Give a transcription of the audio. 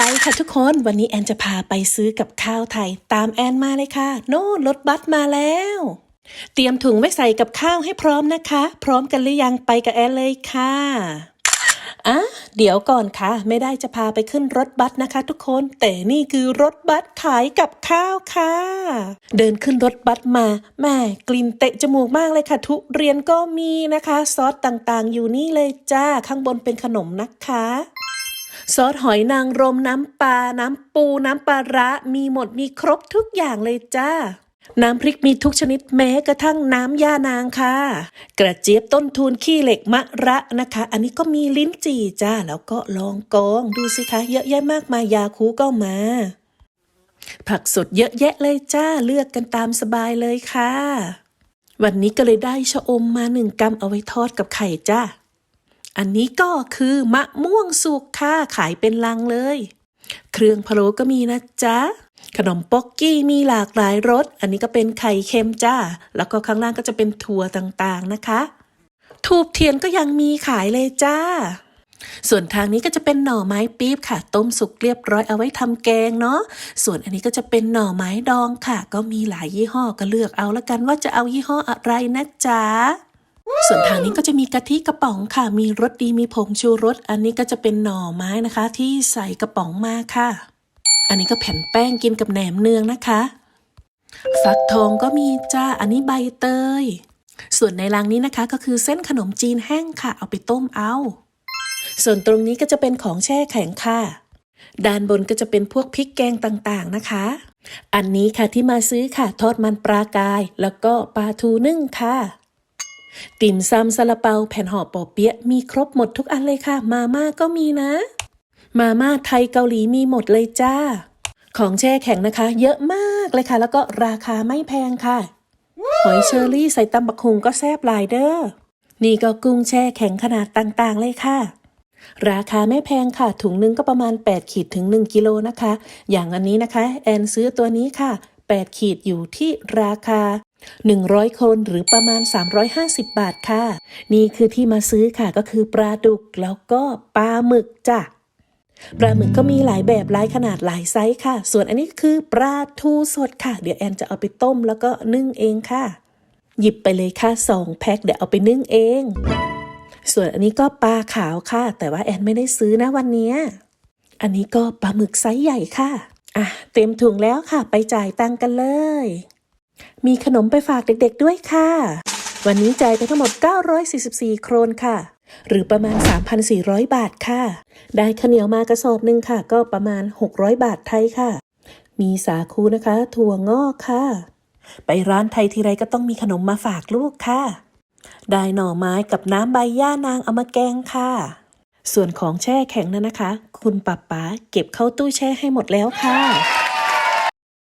ไปค่ะทุกคนวันนี้แอนจะพาไปซื้อกับข้าวไทย ตามแอนมาเลยค่ะ โน่รถบัสมาแล้ว เตรียมถุงไว้ใส่กับข้าวให้พร้อมนะคะ พร้อมกันหรือยังไปกับแอนเลยค่ะอะเดี๋ยวก่อนค่ะ ไม่ได้จะพาไปขึ้นรถบัสนะคะ ทุกคนแต่นี่คือรถบัสขายกับข้าวค่ะ เดินขึ้นรถบัสมาแม่กลิ่นเตะจมูกมากเลยค่ะ ทุเรียนก็มีนะคะ ซอสต่างๆ อยู่นี่เลยจ้าข้างบนเป็นขนมนะคะ ซอสหอยนางรมน้ำปลา น้ำปู น้ำปลาร้ามีหมดมีครบทุกอย่างเลยจ้า น้ำพริกมีทุกชนิดแม้กระทั่งน้ำย่านางค่ะ กระเจี๊ยบต้นทุนขี้เหล็กมะระนะคะ อันนี้ก็มีลิ้นจี่จ้า แล้วก็ลองกอง ดูสิคะ เยอะแยะมากมายยาคูก็มา ผักสดเยอะแยะเลยจ้า เลือกกันตามสบายเลยค่ะ วันนี้ก็เลยได้ชะอมมาหนึ่งกำเอาไว้ทอดกับไข่จ้า อันนี้ก็คือมะม่วงสุกค่ะขายเป็นลังเลย เครื่องพะโล้ก็มีนะจ๊ะขนมป๊อกกี้มีหลากหลายรส อันนี้ก็เป็นไข่เค็มจ้า แล้วก็ข้างล่างก็จะเป็นถั่วต่างๆนะคะ ทูบเทียนก็ยังมีขายเลยจ้า ส่วนทางนี้ก็จะเป็นหน่อไม้ปี๊บค่ะ ต้มสุกเรียบร้อยเอาไว้ทำแกงเนาะ ส่วนอันนี้ก็จะเป็นหน่อไม้ดองค่ะ ก็มีหลายยี่ห้อก็เลือกเอาละกันว่าจะเอายี่ห้ออะไรนะจ๊ะ ส่วนทางนี้ก็จะมีกะทิกระป๋องค่ะ มีรสดีมีผงชูรส อันนี้ก็จะเป็นหน่อไม้นะคะ ที่ใส่กระป๋องมาค่ะ อันนี้ก็แผ่นแป้งกินกับแหนมเนืองนะคะ ฟักทองก็มีจ้า อันนี้ใบเตย ส่วนในรังนี้นะคะก็คือเส้นขนมจีนแห้งค่ะ เอาไปต้มเอา ส่วนตรงนี้ก็จะเป็นของแช่แข็งค่ะด้านบนก็จะเป็นพวกพริกแกงต่างๆนะคะ อันนี้ค่ะที่มาซื้อค่ะ ทอดมันปลากาย แล้วก็ปลาทูนึ่งค่ะ ติ่มซำซาลาเปาแผ่นห่อปอเปี๊ยะมีครบหมดทุกอันเลยค่ะ มาม่าก็มีนะ มาม่าไทยเกาหลีมีหมดเลยจ้า ของแช่แข็งนะคะ เยอะมากเลยค่ะ แล้วก็ราคาไม่แพงค่ะ หอยเชอรี่ใส่ตำบักหุงก็แซ่บหลายเด้อนี่ก็กุ้งแช่แข็งขนาดต่างๆเลยค่ะ ราคาไม่แพงค่ะ ถุงหนึงก็ประมาณ 8 ขีดถึง 1 กิโลนะคะ อย่างอันนี้นะคะ แอนซื้อตัวนี้ค่ะ 8 ขีดอยู่ที่ราคา 100 คนหรือประมาณ 350 บาทค่ะ นี่คือที่มาซื้อค่ะก็คือปลาดุกแล้วก็ปลาหมึกจ้ะปลาหมึกก็มีหลายแบบหลายขนาดหลายไซส์ค่ะ ส่วนอันนี้คือปลาทูสดค่ะ เดี๋ยวแอนจะเอาไปต้มแล้วก็นึ่งเองค่ะ หยิบไปเลยค่ะสองแพ็คเดี๋ยวเอาไปนึ่งเอง ส่วนอันนี้ก็ปลาขาวค่ะ แต่ว่าแอนไม่ได้ซื้อนะวันนี้ อันนี้ก็ปลาหมึกไซส์ใหญ่ค่ะ อะเต็มถุงแล้วค่ะ ไปจ่ายตังกันเลย มีขนมไปฝากเด็กๆด้วยค่ะ วันนี้จ่ายไปทั้งหมด 944 โครนค่ะ หรือประมาณ 3,400 บาทค่ะ ได้ข้าวเหนียวมากระสอบหนึ่งค่ะ ก็ประมาณ 600 บาทไทยค่ะ มีสาคูนะคะ ถั่วงอกค่ะ ไปร้านไทยทีไรก็ต้องมีขนมมาฝากลูกค่ะ ได้หน่อไม้กับน้ำใบย่านางเอามาแกงค่ะ ส่วนของแช่แข็งนั้นนะคะ คุณป๊าป๊าเก็บเข้าตู้แช่ให้หมดแล้วค่ะ